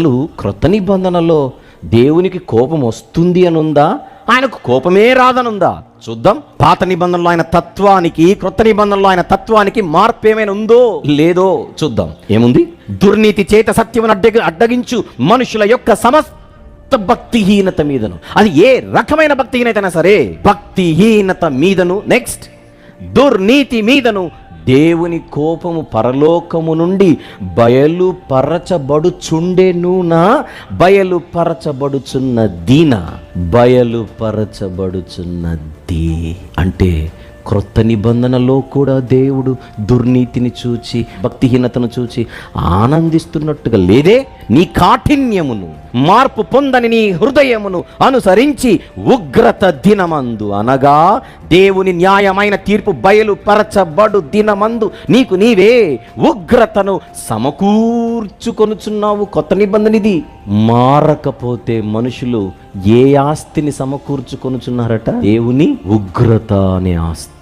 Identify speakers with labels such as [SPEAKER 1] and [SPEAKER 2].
[SPEAKER 1] అసలు క్రొత్త నిబంధనలో దేవునికి కోపం వస్తుంది అని ఉందా ఆయనకు కోపమే రాదనుందా? చూద్దాం. పాత నిబంధనలో ఆయన తత్వానికి క్రొత్త నిబంధనలో ఆయన తత్వానికి మార్పు ఏమైనా ఉందో? లేదో చూద్దాం. ఏముంది? దుర్నీతి చేత సత్యమును అడ్డ అడ్డగించు మనుషుల యొక్క సమస్త భక్తిహీనత మీదను. అది ఏ రకమైన భక్తిహీనత సరే భక్తిహీనత మీదను. నెక్స్ట్ దుర్నీతి మీదను దేవుని కోపము పరలోకము నుండి బయలుపరచబడుచుండెనునా బయలుపరచబడుచున్న దీన? బయలుపరచబడుచున్నది అంటే క్రొత్త నిబంధనలో కూడా దేవుడు దుర్నీతిని చూచి భక్తిహీనతను చూచి ఆనందిస్తున్నట్టుగా లేదే నీ కాఠిన్యమును మార్పు పొందని నీ హృదయమును అనుసరించి ఉగ్రత దినమందు అనగా దేవుని న్యాయమైన తీర్పు బయలుపరచబడు దినమందు నీకు నీవే ఉగ్రతను సమకూర్చుకొనుచున్నావు. కొత్త నిబంధన ఇది. మారకపోతే మనుషులు ఏ ఆస్తిని సమకూర్చుకొనుచున్నారట? దేవుని ఉగ్రత అనే ఆస్తి.